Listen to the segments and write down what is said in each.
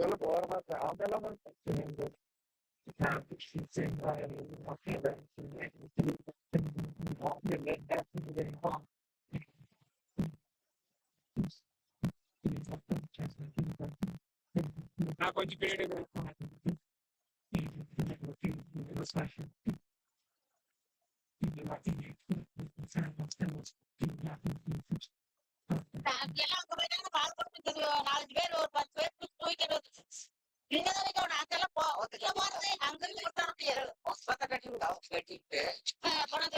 Solo på armar för andra man faktiskt Kanske sitter man i en maskin där man kan ha det lättare än det har. నాకు వచ్చి period నాలుగు వేలు పத்து వేలు நீங்க தான் வைக்கணும் அங்கெல்லாம் போ ஒத்துக்க போறது அங்க இருந்து பணம்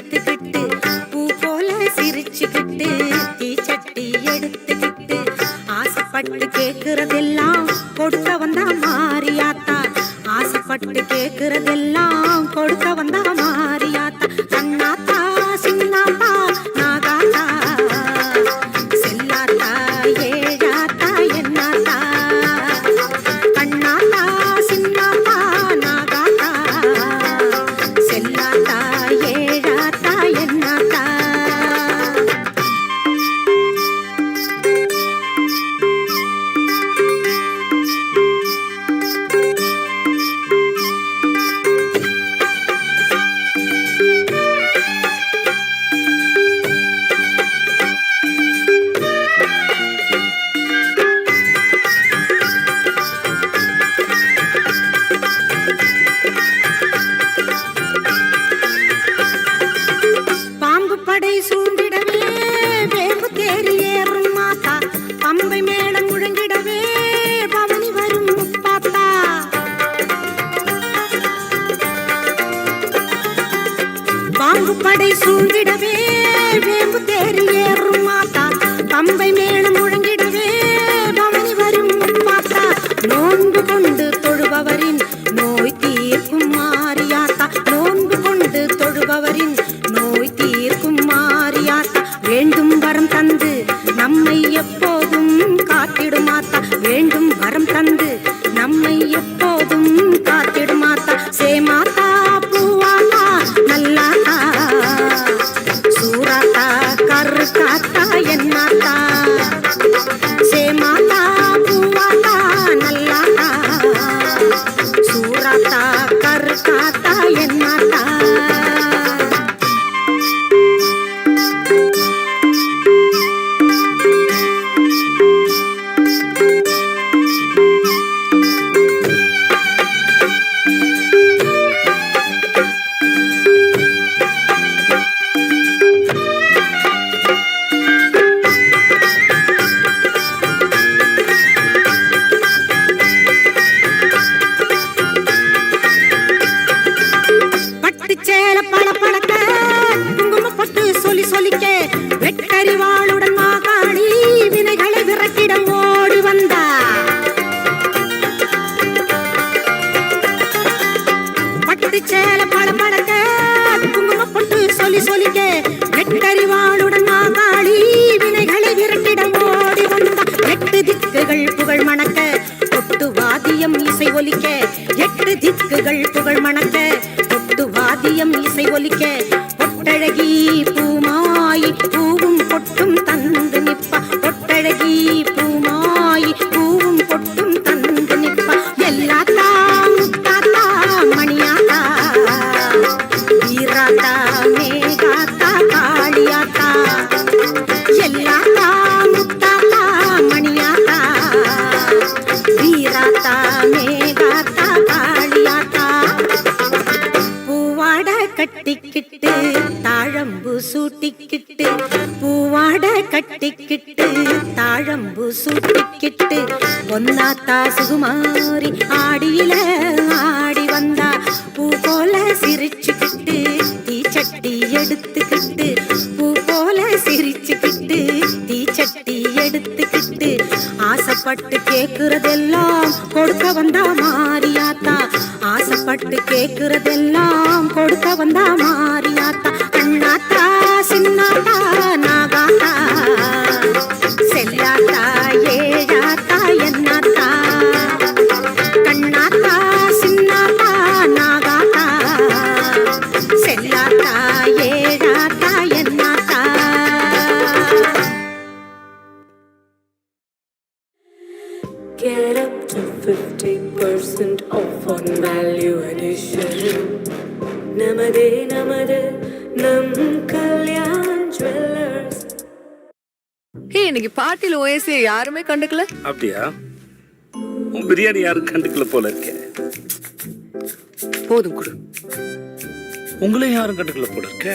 எடுத்துக்கிட்டு பூ போல சிரிச்சுக்கிட்டு தீச்சட்டி எடுத்துக்கிட்டு ஆசைப்பட்டு கேக்குறதெல்லாம் கொடுக்க வந்தா மாறியாத்தா ஆசைப்பட்டு கேக்குறதெல்லாம் கொடுக்க கொண்டு பட்டு பல பழக்க குங்கும சொல்லி சொல்லிக்க வெட்டறிவாளுடன் மாகாணி வினைகளை விரட்டிட ஓடி வந்தா. பட்டு சேல பல பழக்க குங்கும சொல்லி சொல்லிக்க வெட்டறிவாளுடன் மாகாணி வினைகளை ஓடி வந்தா. எட்டு திக்குகள் புகழ் மணக்க கொட்டு வாதியம் இசை ஒலிக்க பொன்னாத்தா சுகுமாரி ஆடியில ஆடி வந்தா பூ போல சிரிச்சுக்கிட்டு தீச்சட்டி எடுத்துக்கிட்டு பூ போல சிரிச்சுக்கிட்டு தீச்சட்டி எடுத்துக்கிட்டு ஆசைப்பட்டு கேக்குறதெல்லாம் கொடுக்க வந்தா மாறியாத்தா ஆசைப்பட்டு கேக்குறதெல்லாம் கொடுக்க வந்தா மாறியாத்தா அண்ணாத்தா சின்னாத்தா நான் Get up to 50% off on value addition. நமதே நமது நம் கல்யாண் ஜுவல்லர்ஸ் ஹே இன்னைக்கு பார்ட்டில ஓஎஸ்ஏ யாருமே கண்டுக்கல? அப்படியா? உன் பிரியாணி யாரும் கண்டுக்கல போல இருக்கே. போதும் குடு. உங்களையும் யாரும் கண்டுக்கல போல இருக்கே?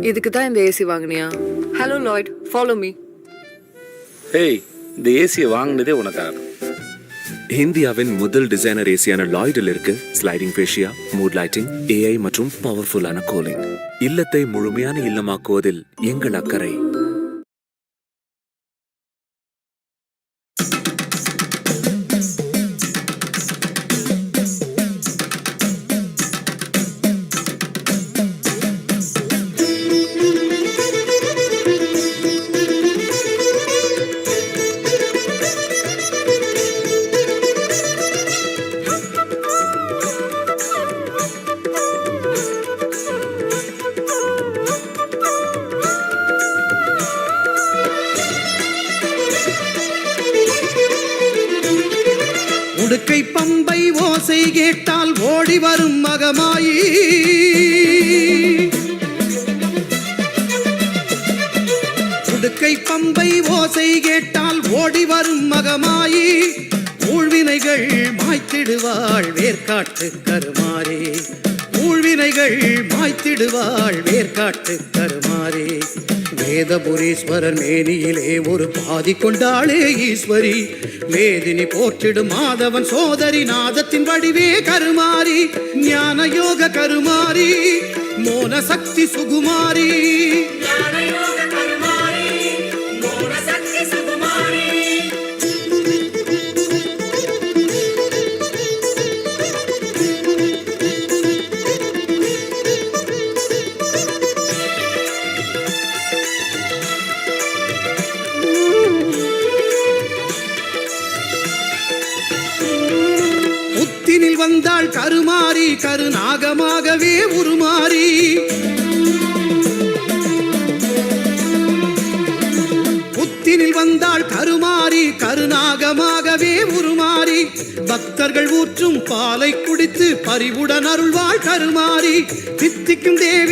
இதுக்கு தான் இந்த ஏசி வாங்குனியா? ஹலோ லாய்ட் ஃபாலோ மீ ஏய் இந்த ஏசியை வாங்கினதே உனக்காக. இந்தியாவின் முதல் டிசைனர் ஏசியான லாய்டில் இருக்கு. Sliding fascia mood lighting AI மற்றும் பவர்ஃபுல்லான கூலிங் இல்லத்தை முழுமையான இல்லமாக்குவதில் எங்கள் அக்கறை. ஓசை கேட்டால் ஓடி வரும் மகமாயி. உடுக்கை பம்பை ஓசை கேட்டால் ஓடி வரும் மகமாயி. ஊழ்வினைகள் மாய்த்திடுவாள் வேர்காட்டு கருமாறே. ஊழ்வினைகள் மாய்த்திடுவாள் வேர்காட்டு கருமாறே. வேதபுரீஸ்வரர் மேனியிலே ஒரு பாதி கொண்டாளே ஈஸ்வரி. வேதினி போற்றிடும் மாதவன் சோதரி நாதத்தின் வடிவே கருமாறி ஞான யோக கருமாறி மோன சக்தி சுகுமாரி. முத்தினில் வந்தாள் கருமாறி கருநாகமாகவே உருமாறி. புத்தினில் வந்தாள் கருமாறி கருநாகமாகவே உருமாறி. பக்தர்கள் ஊற்றும் பாலை குடித்து பரிவுடன் அருள்வாள் கருமாறி. சித்திக்கும் தேவி